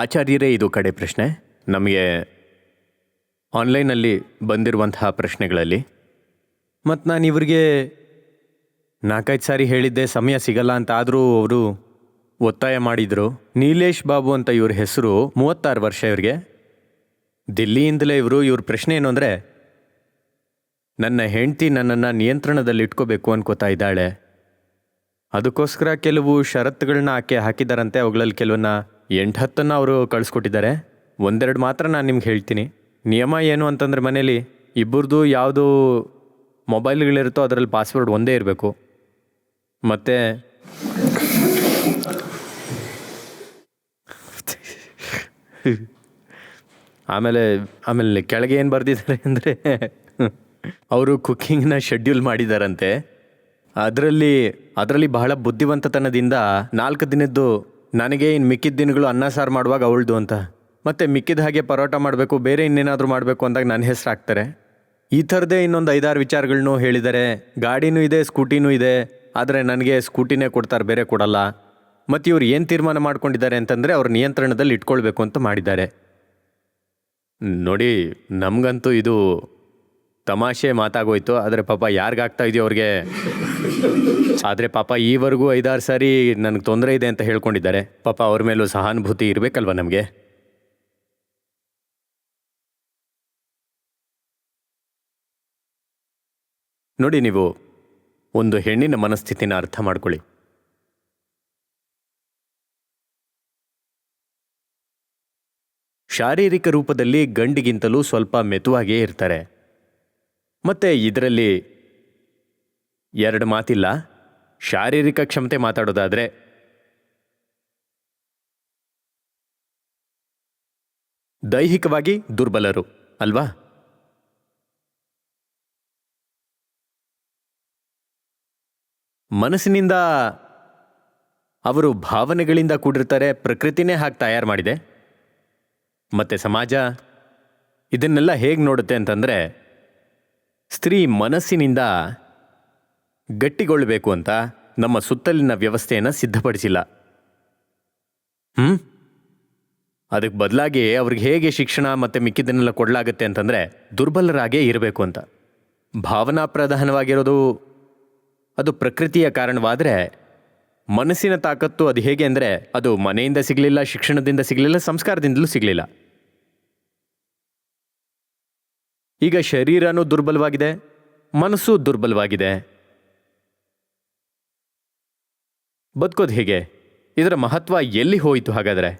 ಆಚಾರ್ಯರೇ, ಇದು ಕಡೆ ಪ್ರಶ್ನೆ. ನಮಗೆ ಆನ್ಲೈನಲ್ಲಿ ಬಂದಿರುವಂತಹ ಪ್ರಶ್ನೆಗಳಲ್ಲಿ. ಮತ್ತು ನಾನು ಇವರಿಗೆ ನಾಲ್ಕೈದು ಸಾರಿ ಹೇಳಿದ್ದೆ, ಸಮಯ ಸಿಗಲ್ಲ ಅಂತ ಆದರೂ ಅವರು ಒತ್ತಾಯ ಮಾಡಿದರು. ನೀಲೇಶ್ ಬಾಬು ಅಂತ ಇವ್ರ ಹೆಸರು ಮೂವತ್ತಾರು ವರ್ಷ ಇವರಿಗೆ. ದಿಲ್ಲಿಯಿಂದಲೇ ಇವರು, ಇವ್ರ ಪ್ರಶ್ನೆ ಏನು ಅಂದರೆ, ನನ್ನ ಹೆಂಡತಿ ನನ್ನನ್ನು ನಿಯಂತ್ರಣದಲ್ಲಿ ಇಟ್ಕೋಬೇಕು ಅನ್ಕೋತಾ ಇದ್ದಾಳೆ. ಅದಕ್ಕೋಸ್ಕರ ಕೆಲವು ಷರತ್ತುಗಳನ್ನ ಆಕೆ ಹಾಕಿದಾರಂತೆ, ಅವುಗಳಲ್ಲಿ ಕೆಲವನ್ನ ಎಂಟು ಹತ್ತನ್ನು ಅವರು ಕಳಿಸ್ಕೊಟ್ಟಿದ್ದಾರೆ. ಒಂದೆರಡು ಮಾತ್ರ ನಾನು ನಿಮ್ಗೆ ಹೇಳ್ತೀನಿ. ನಿಯಮ ಏನು ಅಂತಂದ್ರೆ ಮನೇಲಿ ಇಬ್ಬರದು ಯಾವುದು ಮೊಬೈಲ್ಗಳಿರುತ್ತೋ ಅದರಲ್ಲಿ ಪಾಸ್ವರ್ಡ್ ಒಂದೇ ಇರಬೇಕು. ಮತ್ತು ಆಮೇಲೆ ಆಮೇಲೆ ಕೆಳಗೆ ಏನು ಬರೆದಿದ್ದಾರೆ ಅಂದರೆ ಅವರು ಕುಕ್ಕಿಂಗ್ನ ಶೆಡ್ಯೂಲ್ ಮಾಡಿದಾರಂತೆ. ಅದರಲ್ಲಿ ಅದರಲ್ಲಿ ಬಹಳ ಬುದ್ಧಿವಂತತನದಿಂದ ನಾಲ್ಕು ದಿನದ್ದು ನನಗೆ ಇನ್ನು ಮಿಕ್ಕಿದ ದಿನಗಳು ಅನ್ನ ಸಾರು ಮಾಡುವಾಗ ಅವಳ್ದು ಅಂತ. ಮತ್ತೆ ಮಿಕ್ಕಿದ ಹಾಗೆ ಪರೋಟ ಮಾಡಬೇಕು, ಬೇರೆ ಇನ್ನೇನಾದರೂ ಮಾಡಬೇಕು ಅಂದಾಗ ನನ್ನ ಹೆಸರು ಹಾಕ್ತಾರೆ ಈ ಥರದೇ ಇನ್ನೊಂದು ಐದಾರು ವಿಚಾರಗಳನ್ನೂ ಹೇಳಿದ್ದಾರೆ ಗಾಡಿನೂ ಇದೆ, ಸ್ಕೂಟಿನೂ ಇದೆ, ಆದರೆ ನನಗೆ ಸ್ಕೂಟಿನೇ ಕೊಡ್ತಾರೆ, ಬೇರೆ ಕೊಡಲ್ಲ. ಮತ್ತು ಇವ್ರು ಏನು ತೀರ್ಮಾನ ಮಾಡ್ಕೊಂಡಿದ್ದಾರೆ ಅಂತಂದರೆ ಅವ್ರ ನಿಯಂತ್ರಣದಲ್ಲಿ ಇಟ್ಕೊಳ್ಬೇಕು ಅಂತ ಮಾಡಿದ್ದಾರೆ. ನೋಡಿ, ನಮಗಂತೂ ಇದು ತಮಾಷೆ ಮಾತಾಗೋಯ್ತು, ಆದರೆ ಪಾಪ ಯಾರಿಗಾಗ್ತಾ ಇದೆಯೋ ಅವ್ರಿಗೆ. ಆದರೆ ಪಾಪ ಈವರೆಗೂ ಐದಾರು ಸಾರಿ ನನಗೆ ತೊಂದರೆ ಇದೆ ಅಂತ ಹೇಳ್ಕೊಂಡಿದ್ದಾರೆ. ಪಾಪ ಅವ್ರ ಮೇಲೂ ಸಹಾನುಭೂತಿ ಇರಬೇಕಲ್ವ ನಮಗೆ? ನೋಡಿ ನೀವು ಒಂದು ಹೆಣ್ಣಿನ ಮನಸ್ಥಿತಿನ ಅರ್ಥ ಮಾಡ್ಕೊಳ್ಳಿ. ಶಾರೀರಿಕ ರೂಪದಲ್ಲಿ ಗಂಡಿಗಿಂತಲೂ ಸ್ವಲ್ಪ ಮೆತುವಾಗಿಯೇ ಇರ್ತಾರೆ. ಮತ್ತೆ ಇದರಲ್ಲಿ ಎರಡು ಮಾತಿಲ್ಲ? ಶಾರೀರಿಕ ಕ್ಷಮತೆ ಮಾತಾಡೋದಾದರೆ ದೈಹಿಕವಾಗಿ ದುರ್ಬಲರು, ಅಲ್ವಾ? ಮನಸ್ಸಿನಿಂದ ಅವರು ಭಾವನೆಗಳಿಂದ ಕೂಡಿರ್ತಾರೆ, ಪ್ರಕೃತಿನೇ ಹಾಗೆ ತಯಾರು ಮಾಡಿದೆ. ಮತ್ತೆ ಸಮಾಜ ಇದನ್ನೆಲ್ಲ ಹೇಗೆ ನೋಡುತ್ತೆ ಅಂತಂದರೆ, ಸ್ತ್ರೀ ಮನಸ್ಸಿನಿಂದ ಗಟ್ಟಿಗೊಳ್ಳಬೇಕು ಅಂತ ನಮ್ಮ ಸುತ್ತಲಿನ ವ್ಯವಸ್ಥೆಯನ್ನು ಸಿದ್ಧಪಡಿಸಿಲ್ಲ. ಹ್ಞೂ ಅದಕ್ಕೆ ಬದಲಾಗಿ ಅವ್ರಿಗೆ ಹೇಗೆ ಶಿಕ್ಷಣ ಮತ್ತು ಮಿಕ್ಕಿದ್ದನ್ನೆಲ್ಲ ಕೊಡಲಾಗುತ್ತೆ ಅಂತಂದರೆ ದುರ್ಬಲರಾಗೇ ಇರಬೇಕು ಅಂತ. ಭಾವನಾ ಪ್ರಧಾನವಾಗಿರೋದು ಅದು ಪ್ರಕೃತಿಯ ಕಾರಣವಾದರೆ ಮನಸ್ಸಿನ ತಾಕತ್ತು ಅದು ಹೇಗೆ ಅಂದರೆ ಅದು ಮನೆಯಿಂದ ಸಿಗಲಿಲ್ಲ, ಶಿಕ್ಷಣದಿಂದ ಸಿಗಲಿಲ್ಲ, ಸಂಸ್ಕಾರದಿಂದಲೂ ಸಿಗಲಿಲ್ಲ. ಈಗ ಶರೀರನೂ ದುರ್ಬಲವಾಗಿದೆ, ಮನಸ್ಸು ದುರ್ಬಲವಾಗಿದೆ. ಬದುಕೋದು ಹೇಗೆ? ಇದರ ಮಹತ್ವ ಎಲ್ಲಿ ಹೋಯಿತು ಹಾಗಾದರೆ?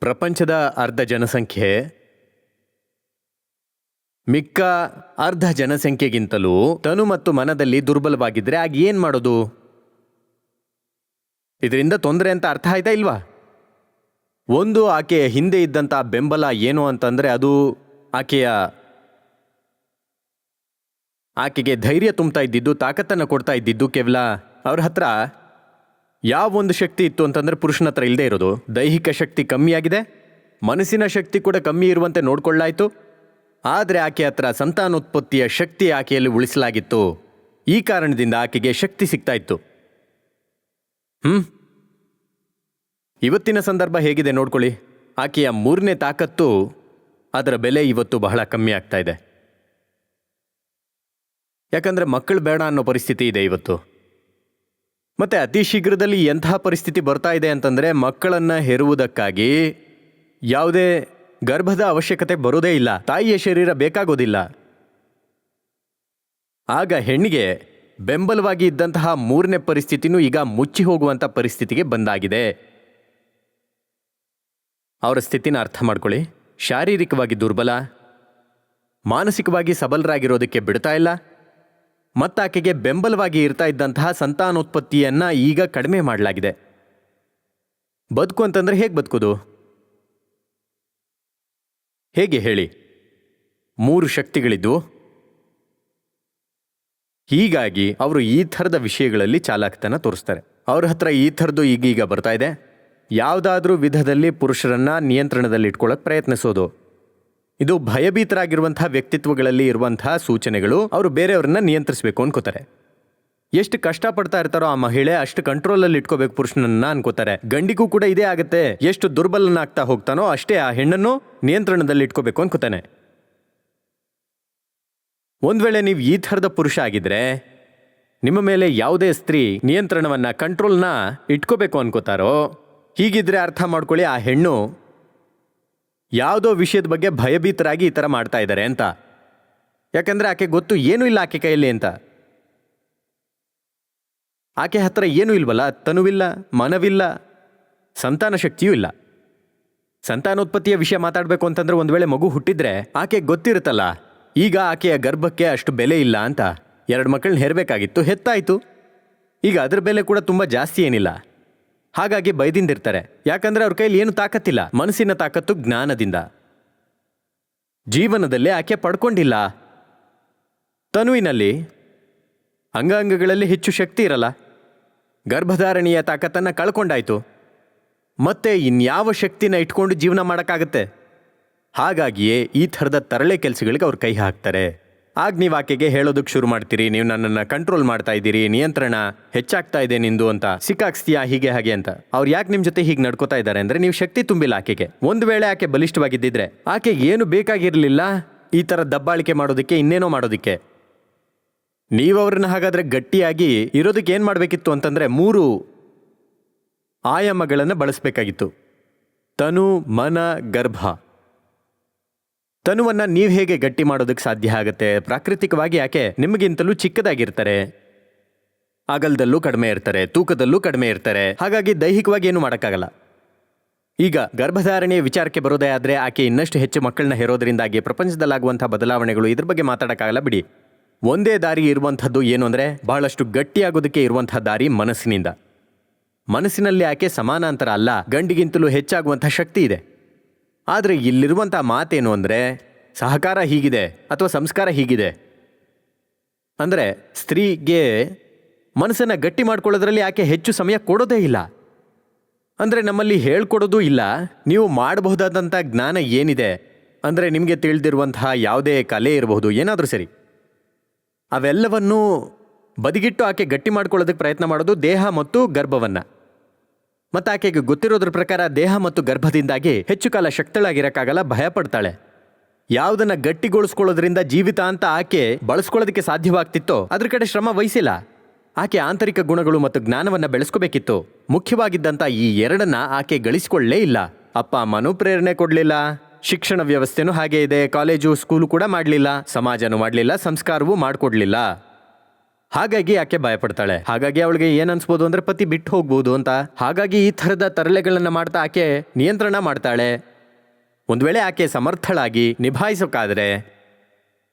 ಪ್ರಪಂಚದ ಅರ್ಧ ಜನಸಂಖ್ಯೆ, ಮಿಕ್ಕ ಅರ್ಧ ಜನಸಂಖ್ಯೆಗಿಂತಲೂ ತನು ಮತ್ತು ಮನದಲ್ಲಿ ದುರ್ಬಲವಾಗಿದ್ರೆ ಆಗ ಏನು ಮಾಡೋದು? ಇದರಿಂದ ತೊಂದರೆ ಅಂತ ಅರ್ಥ ಆಯ್ತಾ ಇಲ್ವಾ? ಒಂದು ಆಕೆಯ ಹಿಂದೆ ಇದ್ದಂಥ ಬೆಂಬಲ ಏನು ಅಂತಂದರೆ ಅದು ಆಕೆಯ ಆಕೆಗೆ ಧೈರ್ಯ ತುಂಬ್ತಾ ಇದ್ದಿದ್ದು, ತಾಕತ್ತನ್ನು ಕೊಡ್ತಾ ಇದ್ದಿದ್ದು ಕೇವಲ ಅವ್ರ ಹತ್ರ ಯಾವ ಒಂದು ಶಕ್ತಿ ಇತ್ತು ಅಂತಂದ್ರೆ ಪುರುಷನ ಹತ್ರ ಇಲ್ಲದೆ ಇರೋದು. ದೈಹಿಕ ಶಕ್ತಿ ಕಮ್ಮಿಯಾಗಿದೆ, ಮನಸ್ಸಿನ ಶಕ್ತಿ ಕೂಡ ಕಮ್ಮಿ ಇರುವಂತೆ ನೋಡ್ಕೊಳ್ಳಾಯಿತು. ಆದರೆ ಆಕೆ ಹತ್ರ ಸಂತಾನೋತ್ಪತ್ತಿಯ ಶಕ್ತಿ ಆಕೆಯಲ್ಲಿ ಉಳಿಸಲಾಗಿತ್ತು. ಈ ಕಾರಣದಿಂದ ಆಕೆಗೆ ಶಕ್ತಿ ಸಿಗ್ತಾ ಇತ್ತು. ಹ್ಮ್. ಇವತ್ತಿನ ಸಂದರ್ಭ ಹೇಗಿದೆ ನೋಡ್ಕೊಳ್ಳಿ. ಆಕೆಯ ಮೂರನೇ ತಾಕತ್ತು ಅದರ ಬೆಲೆ ಇವತ್ತು ಬಹಳ ಕಮ್ಮಿ ಆಗ್ತಾ ಇದೆ. ಯಾಕಂದ್ರೆ ಮಕ್ಕಳು ಬೇಡ ಅನ್ನೋ ಪರಿಸ್ಥಿತಿ ಇದೆ ಇವತ್ತು. ಮತ್ತೆ ಅತಿ ಶೀಘ್ರದಲ್ಲಿ ಎಂತಹ ಪರಿಸ್ಥಿತಿ ಬರ್ತಾ ಇದೆ ಅಂತಂದರೆ ಮಕ್ಕಳನ್ನು ಹೆರುವುದಕ್ಕಾಗಿ ಯಾವುದೇ ಗರ್ಭದ ಅವಶ್ಯಕತೆ ಬರೋದೇ ಇಲ್ಲ. ತಾಯಿಯ ಶರೀರ ಬೇಕಾಗೋದಿಲ್ಲ. ಆಗ ಹೆಣ್ಣಿಗೆ ಬೆಂಬಲವಾಗಿ ಇದ್ದಂತಹ ಮೂರನೇ ಪರಿಸ್ಥಿತಿನೂ ಈಗ ಮುಚ್ಚಿ ಹೋಗುವಂಥ ಪರಿಸ್ಥಿತಿಗೆ ಬಂದಾಗಿದೆ. ಅವರ ಸ್ಥಿತಿನ ಅರ್ಥ ಮಾಡ್ಕೊಳ್ಳಿ. ಶಾರೀರಿಕವಾಗಿ ದುರ್ಬಲ, ಮಾನಸಿಕವಾಗಿ ಸಬಲರಾಗಿರೋದಕ್ಕೆ ಬಿಡ್ತಾ ಇಲ್ಲ. ಮತ್ತಾಕೆಗೆ ಬೆಂಬಲವಾಗಿ ಇರ್ತಾ ಇದ್ದಂತಹ ಸಂತಾನೋತ್ಪತ್ತಿಯನ್ನ ಈಗ ಕಡಿಮೆ ಮಾಡಲಾಗಿದೆ. ಬದುಕು ಅಂತಂದ್ರೆ ಹೇಗೆ ಬದುಕೋದು? ಹೇಗೆ ಹೇಳಿ? ಮೂರು ಶಕ್ತಿಗಳಿದ್ದು? ಹೀಗಾಗಿ ಅವರು ಈ ಥರದ ವಿಷಯಗಳಲ್ಲಿ ಚಾಲಕತನ ತೋರಿಸ್ತಾರೆ. ಅವ್ರ ಹತ್ರ ಈ ಥರದ್ದು ಈಗೀಗ ಬರ್ತಾ ಇದೆ. ಯಾವುದಾದ್ರೂ ವಿಧದಲ್ಲಿ ಪುರುಷರನ್ನ ನಿಯಂತ್ರಣದಲ್ಲಿ ಇಟ್ಕೊಳ್ಳೋಕೆ ಪ್ರಯತ್ನಿಸೋದು. ಇದು ಭಯಭೀತರಾಗಿರುವಂತಹ ವ್ಯಕ್ತಿತ್ವಗಳಲ್ಲಿ ಇರುವಂತಹ ಸೂಚನೆಗಳು, ಅವರು ಬೇರೆಯವ್ರನ್ನ ನಿಯಂತ್ರಿಸಬೇಕು ಅನ್ಕೋತಾರೆ. ಎಷ್ಟು ಕಷ್ಟಪಡ್ತಾ ಇರ್ತಾರೋ ಆ ಮಹಿಳೆ ಅಷ್ಟು ಕಂಟ್ರೋಲಲ್ಲಿ ಇಟ್ಕೋಬೇಕು ಪುರುಷನನ್ನ ಅನ್ಕೋತಾರೆ. ಗಂಡಿಗೂ ಕೂಡ ಇದೇ ಆಗುತ್ತೆ. ಎಷ್ಟು ದುರ್ಬಲನಾಗ್ತಾ ಹೋಗ್ತಾನೋ ಅಷ್ಟೇ ಆ ಹೆಣ್ಣನ್ನು ನಿಯಂತ್ರಣದಲ್ಲಿ ಇಟ್ಕೋಬೇಕು ಅನ್ಕೋತಾನೆ. ಒಂದ್ ವೇಳೆ ನೀವು ಈ ಥರದ ಪುರುಷ ಆಗಿದ್ರೆ, ನಿಮ್ಮ ಮೇಲೆ ಯಾವುದೇ ಸ್ತ್ರೀ ನಿಯಂತ್ರಣವನ್ನ ಕಂಟ್ರೋಲ್ನ ಇಟ್ಕೋಬೇಕು ಅನ್ಕೋತಾರೋ, ಹೀಗಿದ್ರೆ ಅರ್ಥ ಮಾಡ್ಕೊಳ್ಳಿ ಆ ಹೆಣ್ಣು ಯಾವುದೋ ವಿಷಯದ ಬಗ್ಗೆ ಭಯಭೀತರಾಗಿ ಈ ಥರ ಮಾಡ್ತಾ ಇದ್ದಾರೆ ಅಂತ. ಯಾಕಂದರೆ ಆಕೆ ಗೊತ್ತು ಏನೂ ಇಲ್ಲ ಆಕೆ ಕೈಯಲ್ಲಿ ಅಂತ. ಆಕೆ ಹತ್ರ ಏನೂ ಇಲ್ವಲ್ಲ, ತನುವಿಲ್ಲ, ಮನವಿಲ್ಲ, ಸಂತಾನ ಶಕ್ತಿಯೂ ಇಲ್ಲ. ಸಂತಾನೋತ್ಪತ್ತಿಯ ವಿಷಯ ಮಾತಾಡಬೇಕು ಅಂತಂದ್ರೆ ಒಂದು ವೇಳೆ ಮಗು ಹುಟ್ಟಿದ್ರೆ ಆಕೆ ಗೊತ್ತಿರುತ್ತಲ್ಲ, ಈಗ ಆಕೆಯ ಗರ್ಭಕ್ಕೆ ಅಷ್ಟು ಬೆಲೆ ಇಲ್ಲ ಅಂತ. ಎರಡು ಮಕ್ಕಳನ್ನ ಹೆರಬೇಕಾಗಿತ್ತು, ಹೆತ್ತಾಯಿತು. ಈಗ ಅದರ ಬೆಲೆ ಕೂಡ ತುಂಬ ಜಾಸ್ತಿ ಏನಿಲ್ಲ. ಹಾಗಾಗಿ ಬೈದಿಂದಿರ್ತಾರೆ ಯಾಕಂದ್ರೆ ಅವ್ರ ಕೈಲಿ ಏನು ತಾಕತ್ತಿಲ್ಲ. ಮನಸ್ಸಿನ ತಾಕತ್ತು ಜ್ಞಾನದಿಂದ. ಜೀವನದಲ್ಲಿ ಆಕೆ ಪಡ್ಕೊಂಡಿಲ್ಲ. ತನುವಿನಲ್ಲಿ ಅಂಗಾಂಗಗಳಲ್ಲಿ ಹೆಚ್ಚು ಶಕ್ತಿ ಇರಲ್ಲ. ಗರ್ಭಧಾರಣೆಯ ತಾಕತ್ತನ್ನು ಕಳ್ಕೊಂಡಾಯ್ತು. ಮತ್ತೆ ಇನ್ಯಾವ ಶಕ್ತಿನ ಇಟ್ಕೊಂಡು ಜೀವನ ಮಾಡೋಕ್ಕಾಗತ್ತೆ? ಹಾಗಾಗಿಯೇ ಈ ಥರದ ತರಳೆ ಕೆಲಸಗಳಿಗೆ ಅವ್ರು ಕೈ ಹಾಕ್ತಾರೆ. ಆಗ ನೀವು ಆಕೆಗೆ ಹೇಳೋದಕ್ಕೆ ಶುರು ಮಾಡ್ತೀರಿ. ನೀವು ನನ್ನನ್ನು ಕಂಟ್ರೋಲ್ ಮಾಡ್ತಾ ಇದ್ದೀರಿ. ನಿಯಂತ್ರಣ ಹೆಚ್ಚಾಗ್ತಾ ಇದೆ ನಿಂದು ಅಂತ. ಸಿಕ್ಕಾಕ್ಸ್ತೀಯಾ? ಹೀಗೆ, ಹಾಗೆ ಅಂತ. ಅವ್ರು ಯಾಕೆ ನಿಮ್ಮ ಜೊತೆ ಹೀಗೆ ನಡ್ಕೋತಾ ಇದ್ದಾರೆ ಅಂದರೆ ನೀವು ಶಕ್ತಿ ತುಂಬಿಲ್ಲ ಆಕೆಗೆ. ಒಂದು ವೇಳೆ ಆಕೆ ಬಲಿಷ್ಠವಾಗಿದ್ದಿದ್ರೆ ಆಕೆ ಏನು ಬೇಕಾಗಿರಲಿಲ್ಲ? ಈ ಥರ ದಬ್ಬಾಳಿಕೆ ಮಾಡೋದಕ್ಕೆ ಇನ್ನೇನೋ ಮಾಡೋದಕ್ಕೆ. ನೀವು ಅವ್ರನ್ನ ಹಾಗಾದ್ರೆ ಗಟ್ಟಿಯಾಗಿ ಇರೋದಕ್ಕೆ ಏನು ಮಾಡಬೇಕಿತ್ತು ಅಂತಂದರೆ ಮೂರು ಆಯಾಮಗಳನ್ನು ಬಳಸಬೇಕಾಗಿತ್ತು. ತನು, ಮನ, ಗರ್ಭ. ತನುವನ್ನ ನೀವು ಹೇಗೆ ಗಟ್ಟಿ ಮಾಡೋದಕ್ಕೆ ಸಾಧ್ಯ ಆಗುತ್ತೆ? ಪ್ರಾಕೃತಿಕವಾಗಿ ಯಾಕೆ? ನಿಮಗಿಂತಲೂ ಚಿಕ್ಕದಾಗಿರ್ತಾರೆ. ಅಗಲದಲ್ಲೂ ಕಡಿಮೆ ಇರ್ತಾರೆ, ತೂಕದಲ್ಲೂ ಕಡಿಮೆ ಇರ್ತಾರೆ. ಹಾಗಾಗಿ ದೈಹಿಕವಾಗಿ ಏನು ಮಾಡೋಕ್ಕಾಗಲ್ಲ. ಈಗ ಗರ್ಭಧಾರಣೆಯ ವಿಚಾರಕ್ಕೆ ಬರೋದೇ ಆದರೆ ಆಕೆ ಇನ್ನಷ್ಟು ಹೆಚ್ಚು ಮಕ್ಕಳನ್ನ ಹೆರೋದ್ರಿಂದಾಗಿ ಪ್ರಪಂಚದಲ್ಲಾಗುವಂಥ ಬದಲಾವಣೆಗಳು ಇದ್ರ ಬಗ್ಗೆ ಮಾತಾಡೋಕ್ಕಾಗಲ್ಲ ಬಿಡಿ. ಒಂದೇ ದಾರಿ ಇರುವಂಥದ್ದು ಏನು ಅಂದರೆ ಬಹಳಷ್ಟು ಗಟ್ಟಿಯಾಗೋದಕ್ಕೆ ಇರುವಂಥ ದಾರಿ ಮನಸ್ಸಿನಿಂದ. ಮನಸ್ಸಿನಲ್ಲಿ ಆಕೆ ಸಮಾನಾಂತರ ಅಲ್ಲ, ಗಂಡಿಗಿಂತಲೂ ಹೆಚ್ಚಾಗುವಂಥ ಶಕ್ತಿ ಇದೆ. ಆದರೆ ಇಲ್ಲಿರುವಂಥ ಮಾತೇನು ಅಂದರೆ, ಸಹಕಾರ ಹೀಗಿದೆ ಅಥವಾ ಸಂಸ್ಕಾರ ಹೀಗಿದೆ? ಅಂದರೆ ಸ್ತ್ರೀಗೆ ಮನಸ್ಸನ್ನು ಗಟ್ಟಿ ಮಾಡ್ಕೊಳ್ಳೋದ್ರಲ್ಲಿ ಆಕೆ ಹೆಚ್ಚು ಸಮಯ ಕೊಡೋದೇ ಇಲ್ಲ? ಅಂದರೆ ನಮ್ಮಲ್ಲಿ ಹೇಳ್ಕೊಡೋದು ಇಲ್ಲ, ನೀವು ಮಾಡಬಹುದಾದಂಥ ಜ್ಞಾನ ಏನಿದೆ? ಅಂದರೆ ನಿಮಗೆ ತಿಳಿದಿರುವಂತಹ ಯಾವುದೇ ಕಲೆ ಇರಬಹುದು, ಏನಾದರೂ ಸರಿ. ಅವೆಲ್ಲವನ್ನೂ ಬದಿಗಿಟ್ಟು ಆಕೆ ಗಟ್ಟಿ ಮಾಡ್ಕೊಳ್ಳೋದಕ್ಕೆ ಪ್ರಯತ್ನ ಮಾಡೋದು ದೇಹ ಮತ್ತು ಗರ್ಭವನ್ನು. ಮತ್ತು ಆಕೆಗೆ ಗೊತ್ತಿರೋದ್ರ ಪ್ರಕಾರ ದೇಹ ಮತ್ತು ಗರ್ಭದಿಂದಾಗಿ ಹೆಚ್ಚು ಕಾಲ ಶಕ್ತಳಾಗಿರೋಕ್ಕಾಗಲ್ಲ ಭಯ ಪಡ್ತಾಳೆ ಯಾವುದನ್ನ ಗಟ್ಟಿಗೊಳಿಸ್ಕೊಳ್ಳೋದ್ರಿಂದ ಜೀವಿತ ಅಂತ ಆಕೆ ಬಳಸ್ಕೊಳ್ಳೋದಕ್ಕೆ ಸಾಧ್ಯವಾಗ್ತಿತ್ತೋ, ಅದ್ರ ಕಡೆ ಶ್ರಮ ವಹಿಸಿಲ್ಲ. ಆಕೆ ಆಂತರಿಕ ಗುಣಗಳು ಮತ್ತು ಜ್ಞಾನವನ್ನ ಬೆಳೆಸ್ಕೋಬೇಕಿತ್ತು. ಮುಖ್ಯವಾಗಿದ್ದಂಥ ಈ ಎರಡನ್ನ ಆಕೆ ಗಳಿಸ್ಕೊಳ್ಳೇ ಇಲ್ಲ. ಅಪ್ಪ ಮನೋಪ್ರೇರಣೆ ಪ್ರೇರಣೆ ಕೊಡಲಿಲ್ಲ. ಶಿಕ್ಷಣ ವ್ಯವಸ್ಥೆನೂ ಹಾಗೆ ಇದೆ. ಕಾಲೇಜು, ಸ್ಕೂಲು ಕೂಡ ಮಾಡಲಿಲ್ಲ. ಸಮಾಜನೂ ಮಾಡಲಿಲ್ಲ. ಸಂಸ್ಕಾರವೂ ಮಾಡಿಕೊಡ್ಲಿಲ್ಲ. ಹಾಗಾಗಿ ಆಕೆ ಭಯಪಡ್ತಾಳೆ? ಹಾಗಾಗಿ ಅವಳಿಗೆ ಏನ್ ಅನ್ಸ್ಬೋದು ಅಂದ್ರೆ ಪತಿ ಬಿಟ್ಟು ಹೋಗ್ಬೋದು ಅಂತ. ಹಾಗಾಗಿ ಈ ತರದ ತರಲೆಗಳನ್ನ ಮಾಡ್ತಾ ಆಕೆ ನಿಯಂತ್ರಣ ಮಾಡ್ತಾಳೆ. ಒಂದ್ ವೇಳೆ ಆಕೆ ಸಮರ್ಥಳಾಗಿ ನಿಭಾಯಿಸೋಕಾದ್ರೆ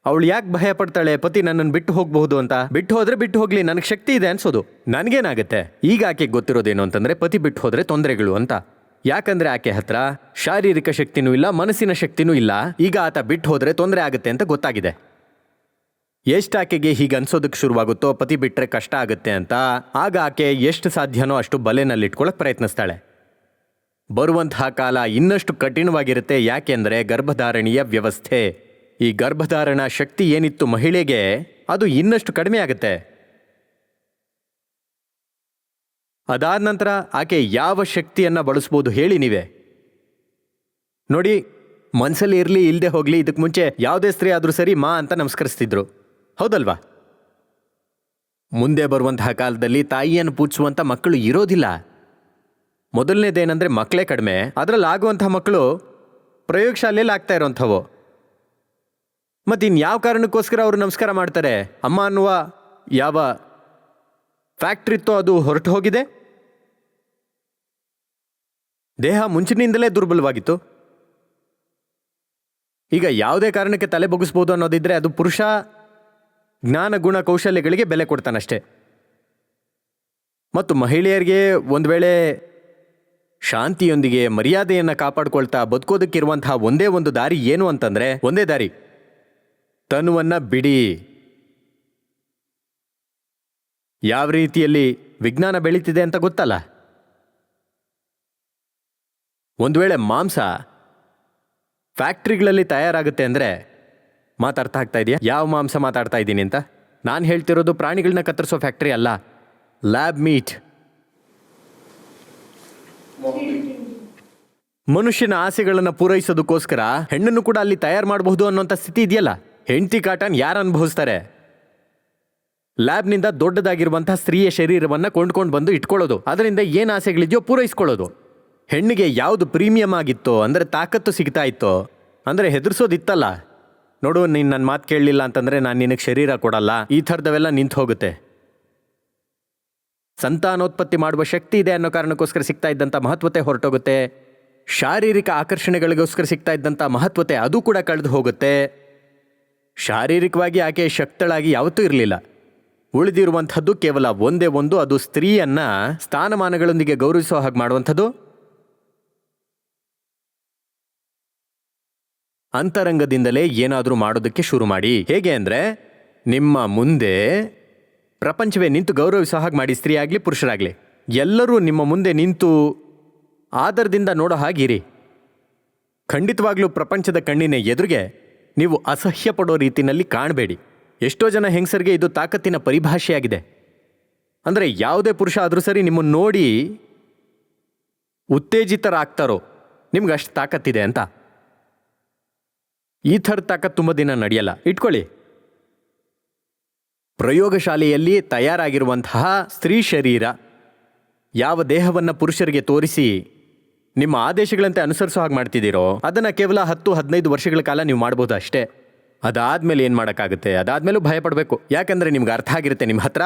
ಅವಳು ಯಾಕೆ ಭಯ ಪಡ್ತಾಳೆ ಪತಿ ನನ್ನನ್ನು ಬಿಟ್ಟು ಹೋಗಬಹುದು ಅಂತ. ಬಿಟ್ಟು ಹೋದ್ರೆ ಬಿಟ್ಟು ಹೋಗ್ಲಿ, ನನಗೆ ಶಕ್ತಿ ಇದೆ ಅನ್ಸೋದು. ನನಗೇನಾಗುತ್ತೆ? ಈಗ ಆಕೆ ಗೊತ್ತಿರೋದೇನು ಅಂತಂದ್ರೆ ಪತಿ ಬಿಟ್ಟು ಹೋದ್ರೆ ತೊಂದರೆಗಳು ಅಂತ. ಯಾಕಂದ್ರೆ ಆಕೆ ಹತ್ರ ಶಾರೀರಿಕ ಶಕ್ತಿನೂ ಇಲ್ಲ, ಮನಸ್ಸಿನ ಶಕ್ತಿನೂ ಇಲ್ಲ. ಈಗ ಆತ ಬಿಟ್ಟು ಹೋದ್ರೆ ತೊಂದರೆ ಆಗುತ್ತೆ ಅಂತ ಗೊತ್ತಾಗಿದೆ. ಎಷ್ಟು ಆಕೆಗೆ ಹೀಗೆ ಅನ್ಸೋದಕ್ಕೆ ಶುರುವಾಗುತ್ತೋ ಪತಿ ಬಿಟ್ಟರೆ ಕಷ್ಟ ಆಗುತ್ತೆ ಅಂತ, ಆಗ ಆಕೆ ಎಷ್ಟು ಸಾಧ್ಯನೋ ಅಷ್ಟು ಬಲೆನಲ್ಲಿ ಇಟ್ಕೊಳಕ್ ಪ್ರಯತ್ನಿಸ್ತಾಳೆ. ಬರುವಂತಹ ಕಾಲ ಇನ್ನಷ್ಟು ಕಠಿಣವಾಗಿರುತ್ತೆ ಯಾಕೆಂದ್ರೆ ಗರ್ಭಧಾರಣೆಯ ವ್ಯವಸ್ಥೆ. ಈ ಗರ್ಭಧಾರಣಾ ಶಕ್ತಿ ಏನಿತ್ತು ಮಹಿಳೆಗೆ, ಅದು ಇನ್ನಷ್ಟು ಕಡಿಮೆ ಆಗುತ್ತೆ. ಅದಾದ ನಂತರ ಆಕೆ ಯಾವ ಶಕ್ತಿಯನ್ನ ಬಳಸ್ಬೋದು ಹೇಳಿ ನೀವೇ. ನೋಡಿ ಮನಸ್ಸಲ್ಲಿ ಇರಲಿ ಇಲ್ಲದೆ ಹೋಗ್ಲಿ ಇದಕ್ಕೆ ಮುಂಚೆ ಯಾವುದೇ ಸ್ತ್ರೀ ಆದರೂ ಸರಿ ಮಾ ಅಂತ ನಮಸ್ಕರಿಸ್ತಿದ್ರು. ಹೌದಲ್ವಾ? ಮುಂದೆ ಬರುವಂತಹ ಕಾಲದಲ್ಲಿ ತಾಯಿಯನ್ನು ಪೂಜಿಸುವಂಥ ಮಕ್ಕಳು ಇರೋದಿಲ್ಲ. ಮೊದಲನೇದೇನೆಂದರೆ ಮಕ್ಕಳೇ ಕಡಿಮೆ, ಅದರಲ್ಲಿ ಆಗುವಂಥ ಮಕ್ಕಳು ಪ್ರಯೋಗಶಾಲೆಯಲ್ಲಿ ಆಗ್ತಾ ಇರೋಂಥವು ಮತ್ತು ಇನ್ಯಾವ ಕಾರಣಕ್ಕೋಸ್ಕರ ಅವರು ನಮಸ್ಕಾರ ಮಾಡ್ತಾರೆ? ಅಮ್ಮ ಅನ್ನುವ ಯಾವ ಫ್ಯಾಕ್ಟ್ರಿ ಇತ್ತೋ ಅದು ಹೊರಟು ಹೋಗಿದೆ? ದೇಹ ಮುಂಚಿನಿಂದಲೇ ದುರ್ಬಲವಾಗಿತ್ತು. ಈಗ ಯಾವುದೇ ಕಾರಣಕ್ಕೆ ತಲೆ ಬಗ್ಗಿಸ್ಬೋದು ಅನ್ನೋದಿದ್ರೆ ಅದು ಪುರುಷ ಜ್ಞಾನ ಗುಣ ಕೌಶಲ್ಯಗಳಿಗೆ ಬೆಲೆ ಕೊಡ್ತಾನಷ್ಟೇ. ಮತ್ತು ಮಹಿಳೆಯರಿಗೆ ಒಂದು ವೇಳೆ ಶಾಂತಿಯೊಂದಿಗೆ ಮರ್ಯಾದೆಯನ್ನು ಕಾಪಾಡ್ಕೊಳ್ತಾ ಬದುಕೋದಕ್ಕಿರುವಂತಹ ಒಂದೇ ಒಂದು ದಾರಿ ಏನು ಅಂತಂದರೆ, ಒಂದೇ ದಾರಿ. ತನುವನ್ನು ಬಿಡಿ. ಯಾವ ರೀತಿಯಲ್ಲಿ ವಿಜ್ಞಾನ ಬೆಳೀತಿದೆ ಅಂತ ಗೊತ್ತಲ್ಲ? ಒಂದು ವೇಳೆ ಮಾಂಸ ಫ್ಯಾಕ್ಟ್ರಿಗಳಲ್ಲಿ ತಯಾರಾಗುತ್ತೆ ಅಂದರೆ ಮಾತಾಡ್ತಾ ಆಗ್ತಾ ಇದೆಯಾ ಯಾವ ಮಾಂಸ ಮಾತಾಡ್ತಾ ಇದ್ದೀನಿ ಅಂತ? ನಾನು ಹೇಳ್ತಿರೋದು ಪ್ರಾಣಿಗಳನ್ನ ಕತ್ತರಿಸೋ ಫ್ಯಾಕ್ಟ್ರಿ ಅಲ್ಲ. ಲ್ಯಾಬ್ ಮೀಟ್ ಮನುಷ್ಯನ ಆಸೆಗಳನ್ನು ಪೂರೈಸೋದಕ್ಕೋಸ್ಕರ ಹೆಣ್ಣನ್ನು ಕೂಡ ಅಲ್ಲಿ ತಯಾರು ಮಾಡಬಹುದು ಅನ್ನೋಂಥ ಸ್ಥಿತಿ ಇದೆಯಲ್ಲ? ಹೆಂಡತಿ ಕಾಟನ್ ಯಾರು ಅನುಭವಿಸ್ತಾರೆ? ಲ್ಯಾಬ್ನಿಂದ ದೊಡ್ಡದಾಗಿರುವಂತಹ ಸ್ತ್ರೀಯ ಶರೀರವನ್ನು ಕೊಂಡ್ಕೊಂಡು ಬಂದು ಇಟ್ಕೊಳ್ಳೋದು. ಅದರಿಂದ ಏನು ಆಸೆಗಳಿದೆಯೋ ಪೂರೈಸ್ಕೊಳ್ಳೋದು. ಹೆಣ್ಣಿಗೆ ಯಾವುದು ಪ್ರೀಮಿಯಂ ಆಗಿತ್ತೋ, ಅಂದರೆ ತಾಕತ್ತು ಸಿಗ್ತಾ ಇತ್ತೋ, ಅಂದರೆ ಹೆದರ್ಸೋದಿತ್ತಲ್ಲ. ನೋಡು, ನೀನು ನನ್ನ ಮಾತು ಕೇಳಲಿಲ್ಲ ಅಂತಂದರೆ ನಾನು ನಿನಗೆ ಶರೀರ ಕೊಡಲ್ಲ. ಈ ಥರದವೆಲ್ಲ ನಿಂತು ಹೋಗುತ್ತೆ. ಸಂತಾನೋತ್ಪತ್ತಿ ಮಾಡುವ ಶಕ್ತಿ ಇದೆ ಅನ್ನೋ ಕಾರಣಕ್ಕೋಸ್ಕರ ಸಿಗ್ತಾ ಇದ್ದಂಥ ಮಹತ್ವತೆ ಹೊರಟೋಗುತ್ತೆ. ಶಾರೀರಿಕ ಆಕರ್ಷಣೆಗಳಿಗೋಸ್ಕರ ಸಿಗ್ತಾ ಇದ್ದಂಥ ಮಹತ್ವತೆ ಅದು ಕೂಡ ಕಳೆದು ಹೋಗುತ್ತೆ. ಶಾರೀರಿಕವಾಗಿ ಆಕೆ ಶಕ್ತಳಾಗಿ ಯಾವತ್ತೂ ಇರಲಿಲ್ಲ. ಉಳಿದಿರುವಂಥದ್ದು ಕೇವಲ ಒಂದೇ ಒಂದು, ಅದು ಸ್ತ್ರೀಯನ್ನ ಸ್ಥಾನಮಾನಗಳೊಂದಿಗೆ ಗೌರವಿಸೋ ಹಾಗೆ ಮಾಡುವಂಥದ್ದು. ಅಂತರಂಗದಿಂದಲೇ ಏನಾದರೂ ಮಾಡೋದಕ್ಕೆ ಶುರು ಮಾಡಿ. ಹೇಗೆ ಅಂದರೆ, ನಿಮ್ಮ ಮುಂದೆ ಪ್ರಪಂಚವೇ ನಿಂತು ಗೌರವಿಸೋ ಹಾಗೆ ಮಾಡಿ ಸ್ತ್ರೀ ಆಗಲಿ ಪುರುಷರಾಗಲಿ, ಎಲ್ಲರೂ ನಿಮ್ಮ ಮುಂದೆ ನಿಂತು ಆದರದಿಂದ ನೋಡೋ ಹಾಗಿರಿ ಖಂಡಿತವಾಗ್ಲೂ ಪ್ರಪಂಚದ ಕಣ್ಣಿನ ಎದುರಿಗೆ ನೀವು ಅಸಹ್ಯ ಪಡೋ ರೀತಿಯಲ್ಲಿ ಕಾಣಬೇಡಿ. ಎಷ್ಟೋ ಜನ ಹೆಂಗಸರಿಗೆ ಇದು ತಾಕತ್ತಿನ ಪರಿಭಾಷೆಯಾಗಿದೆ. ಅಂದರೆ ಯಾವುದೇ ಪುರುಷ ಆದರೂ ಸರಿ ನಿಮ್ಮನ್ನು ನೋಡಿ ಉತ್ತೇಜಿತರಾಗ್ತಾರೋ, ನಿಮ್ಗೆ ಅಷ್ಟು ತಾಕತ್ತಿದೆ ಅಂತ. ಈ ಥರ ತಾಕತ್ತು ತುಂಬ ದಿನ ನಡೆಯಲ್ಲ. ಇಟ್ಕೊಳ್ಳಿ. ಪ್ರಯೋಗಶಾಲೆಯಲ್ಲಿ ತಯಾರಾಗಿರುವಂತಹ ಸ್ತ್ರೀ ಶರೀರ ಯಾವ ದೇಹವನ್ನು ಪುರುಷರಿಗೆ ತೋರಿಸಿ ನಿಮ್ಮ ಆದೇಶಗಳಂತೆ ಅನುಸರಿಸೋ ಹಾಗೆ ಮಾಡ್ತಿದ್ದೀರೋ, ಅದನ್ನು ಕೇವಲ ಹತ್ತು, ಹದಿನೈದು ವರ್ಷಗಳ ಕಾಲ ನೀವು ಮಾಡ್ಬೋದು ಅಷ್ಟೇ. ಅದಾದಮೇಲೆ ಏನು ಮಾಡೋಕ್ಕಾಗುತ್ತೆ? ಅದಾದಮೇಲೂ ಭಯ ಪಡಬೇಕು. ಯಾಕಂದ್ರೆ ನಿಮ್ಗೆ ಅರ್ಥ ಆಗಿರುತ್ತೆ ನಿಮ್ಮ ಹತ್ರ?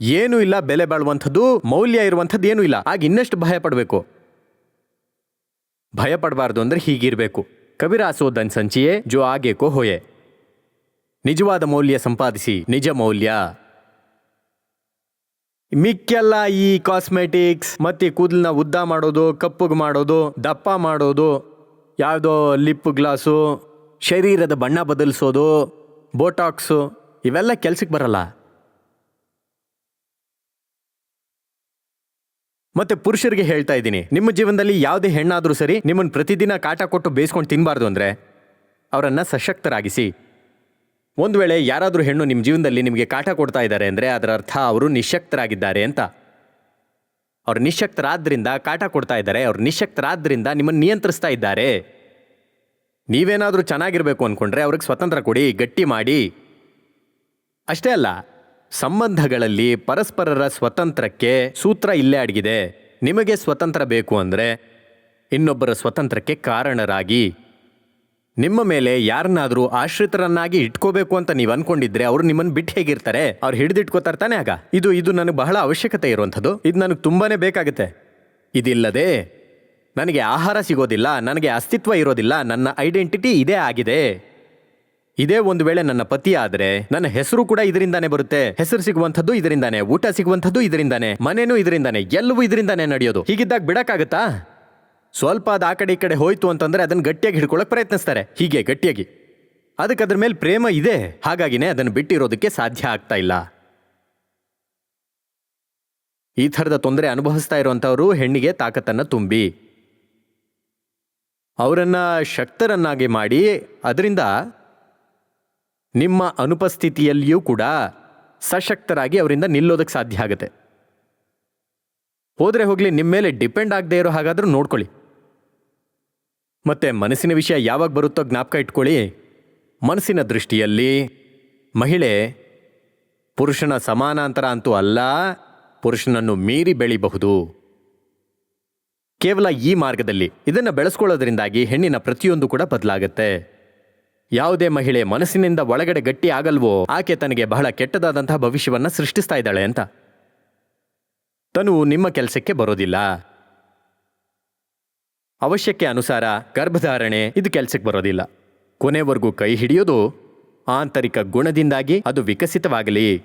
ಏನೂ ಇಲ್ಲ, ಬೆಲೆ ಬಾಳುವಂಥದ್ದು, ಮೌಲ್ಯ ಇರುವಂಥದ್ದು ಏನೂ ಇಲ್ಲ. ಆಗ ಇನ್ನಷ್ಟು ಭಯ ಪಡಬೇಕು. ಭಯ ಪಡಬಾರ್ದು ಅಂದರೆ ಹೀಗಿರಬೇಕು. ಕವಿರಾಸೋ ದನ್ ಸಂಚಿಯೇ ಜೋ ಆಗೆ ಕೋ ಹೋಯೆ. ನಿಜವಾದ ಮೌಲ್ಯ ಸಂಪಾದಿಸಿ, ನಿಜ ಮೌಲ್ಯ. ಮಿಕ್ಕೆಲ್ಲ ಈ ಕಾಸ್ಮೆಟಿಕ್ಸ್, ಮತ್ತೆ ಕೂದಲನ್ನ ಉದ್ದ ಮಾಡೋದು, ಕಪ್ಪುಗೆ ಮಾಡೋದು, ದಪ್ಪ ಮಾಡೋದು, ಯಾವುದೋ ಲಿಪ್ ಗ್ಲಾಸು, ಶರೀರದ ಬಣ್ಣ ಬದಲಿಸೋದು, ಬೋಟಾಕ್ಸು, ಇವೆಲ್ಲ ಕೆಲ್ಸಕ್ಕೆ ಬರಲ್ಲ. ಮತ್ತೆ ಪುರುಷರಿಗೆ ಹೇಳ್ತಾ ಇದ್ದೀನಿ, ನಿಮ್ಮ ಜೀವನದಲ್ಲಿ ಯಾವುದೇ ಹೆಣ್ಣಾದರೂ ಸರಿ ನಿಮ್ಮನ್ನು ಪ್ರತಿದಿನ ಕಾಟ ಕೊಟ್ಟು ಬೇಯಿಸ್ಕೊಂಡು ತಿನ್ನಬಾರ್ದು ಅಂದರೆ ಅವರನ್ನು ಸಶಕ್ತರಾಗಿಸಿ. ಒಂದು ವೇಳೆ ಯಾರಾದರೂ ಹೆಣ್ಣು ನಿಮ್ಮ ಜೀವನದಲ್ಲಿ ನಿಮಗೆ ಕಾಟ ಕೊಡ್ತಾ ಇದ್ದಾರೆ ಅಂದರೆ ಅದರ ಅರ್ಥ ಅವರು ನಿಶಕ್ತರಾಗಿದ್ದಾರೆ ಅಂತ. ಅವ್ರು ನಿಶಕ್ತರಾದ್ರಿಂದ ಕಾಟ ಕೊಡ್ತಾ ಇದ್ದಾರೆ, ಅವ್ರು ನಿಶಕ್ತರಾದ್ರಿಂದ ನಿಮ್ಮನ್ನು ನಿಯಂತ್ರಿಸ್ತಾ ಇದ್ದಾರೆ. ನೀವೇನಾದರೂ ಚೆನ್ನಾಗಿರಬೇಕು ಅಂದ್ಕೊಂಡ್ರೆ ಅವ್ರಿಗೆ ಸ್ವತಂತ್ರ ಕೊಡಿ, ಗಟ್ಟಿ ಮಾಡಿ. ಅಷ್ಟೇ ಅಲ್ಲ ಸಂಬಂಧಗಳಲ್ಲಿ ಪರಸ್ಪರರ ಸ್ವತಂತ್ರಕ್ಕೆ ಸೂತ್ರ ಇಲ್ಲೇ ಅಡಗಿದೆ. ನಿಮಗೆ ಸ್ವತಂತ್ರ ಬೇಕು ಅಂದರೆ ಇನ್ನೊಬ್ಬರ ಸ್ವತಂತ್ರಕ್ಕೆ ಕಾರಣರಾಗಿ. ನಿಮ್ಮ ಮೇಲೆ ಯಾರನ್ನಾದರೂ ಆಶ್ರಿತರನ್ನಾಗಿ ಇಟ್ಕೋಬೇಕು ಅಂತ ನೀವು ಅನ್ಕೊಂಡಿದ್ರೆ ಅವರು ನಿಮ್ಮನ್ನು ಬಿಟ್ಟು ಹೇಗಿರ್ತಾರೆ? ಅವ್ರು ಹಿಡಿದಿಟ್ಕೋತಾರೆ ತಾನೇ ಆಗ? ಇದು ಇದು ನನಗೆ ಬಹಳ ಅವಶ್ಯಕತೆ ಇರುವಂಥದ್ದು. ಇದು ನನಗೆ ತುಂಬಾ ಬೇಕಾಗುತ್ತೆ. ಇದಿಲ್ಲದೆ ನನಗೆ ಆಹಾರ ಸಿಗೋದಿಲ್ಲ, ನನಗೆ ಅಸ್ತಿತ್ವ ಇರೋದಿಲ್ಲ, ನನ್ನ ಐಡೆಂಟಿಟಿ ಇದೇ ಆಗಿದೆ. ಇದೇ ಒಂದು ವೇಳೆ ನನ್ನ ಪತಿ ಆದ್ರೆ ನನ್ನ ಹೆಸರು ಕೂಡ ಇದರಿಂದಾನೇ ಬರುತ್ತೆ. ಹೆಸರು ಸಿಗುವಂತದ್ದು ಇದರಿಂದಾನೆ, ಊಟ ಸಿಗುವಂತದ್ದು ಇದರಿಂದಾನೆ, ಮನೇನೂ ಇದರಿಂದಾನೆ, ಎಲ್ಲವೂ ಇದರಿಂದಾನೇ ನಡೆಯೋದು. ಹೀಗಿದ್ದಾಗ ಬಿಡಕ್ಕಾಗತ್ತಾ? ಸ್ವಲ್ಪ ಅದು ಆ ಕಡೆ ಈ ಕಡೆ ಹೋಯ್ತು ಅಂತಂದ್ರೆ ಅದನ್ನ ಗಟ್ಟಿಯಾಗಿ ಹಿಡ್ಕೊಳಕ್ ಪ್ರಯತ್ನಿಸ್ತಾರೆ. ಹೀಗೆ ಗಟ್ಟಿಯಾಗಿ. ಅದಕ್ಕೆ ಅದ್ರ ಮೇಲೆ ಪ್ರೇಮ ಇದೆ. ಹಾಗಾಗಿನೇ ಅದನ್ನು ಬಿಟ್ಟಿರೋದಕ್ಕೆ ಸಾಧ್ಯ ಆಗ್ತಾ ಇಲ್ಲ. ಈ ಥರದ ತೊಂದರೆ ಅನುಭವಿಸ್ತಾ ಇರುವಂಥವರು ಹೆಣ್ಣಿಗೆ ತಾಕತ್ತನ್ನ ತುಂಬಿ. ಅವರನ್ನ ಶಕ್ತರನ್ನಾಗಿ ಮಾಡಿ, ಅದರಿಂದ ನಿಮ್ಮ ಅನುಪಸ್ಥಿತಿಯಲ್ಲಿಯೂ ಕೂಡ ಸಶಕ್ತರಾಗಿ ಅವರಿಂದ ನಿಲ್ಲೋದಕ್ಕೆ ಸಾಧ್ಯ ಆಗುತ್ತೆ. ಹೋದರೆ ಹೋಗಲಿ ನಿಮ್ಮ ಮೇಲೆ ಡಿಪೆಂಡ್ ಆಗದೆ ಇರೋ ಹಾಗಾದರೂ ನೋಡ್ಕೊಳ್ಳಿ. ಮತ್ತೆ ಮನಸ್ಸಿನ ವಿಷಯ ಯಾವಾಗ ಬರುತ್ತೋ ಜ್ಞಾಪಕ ಇಟ್ಕೊಳ್ಳಿ. ಮನಸ್ಸಿನ ದೃಷ್ಟಿಯಲ್ಲಿ ಮಹಿಳೆ ಪುರುಷನ ಸಮಾನಾಂತರ ಅಂತೂ ಅಲ್ಲ, ಪುರುಷನನ್ನು ಮೀರಿ ಬೆಳಿಬಹುದು. ಕೇವಲ ಈ ಮಾರ್ಗದಲ್ಲಿ ಇದನ್ನು ಬೆಳೆಸ್ಕೊಳ್ಳೋದ್ರಿಂದಾಗಿ ಹೆಣ್ಣಿನ ಪ್ರತಿಯೊಂದು ಕೂಡ ಬದಲಾಗತ್ತೆ. ಯಾವುದೇ ಮಹಿಳೆ ಮನಸ್ಸಿನಿಂದ ಒಳಗಡೆ ಗಟ್ಟಿ ಆಗಲ್ವೋ, ಆಕೆ ತನಗೆ ಬಹಳ ಕೆಟ್ಟದಾದಂತಹ ಭವಿಷ್ಯವನ್ನ ಸೃಷ್ಟಿಸ್ತಾ ಇದ್ದಾಳೆ ಅಂತ. ತನು ನಿಮ್ಮ ಕೆಲಸಕ್ಕೆ ಬರೋದಿಲ್ಲ. ಅವಶ್ಯಕ್ಕೆ ಅನುಸಾರ ಗರ್ಭಧಾರಣೆ ಇದು ಕೆಲಸಕ್ಕೆ ಬರೋದಿಲ್ಲ. ಕೊನೆವರೆಗೂ ಕೈ ಹಿಡಿಯೋದು ಆಂತರಿಕ ಗುಣದಿಂದಾಗಿ ಅದು ವಿಕಸಿತವಾಗಲಿ.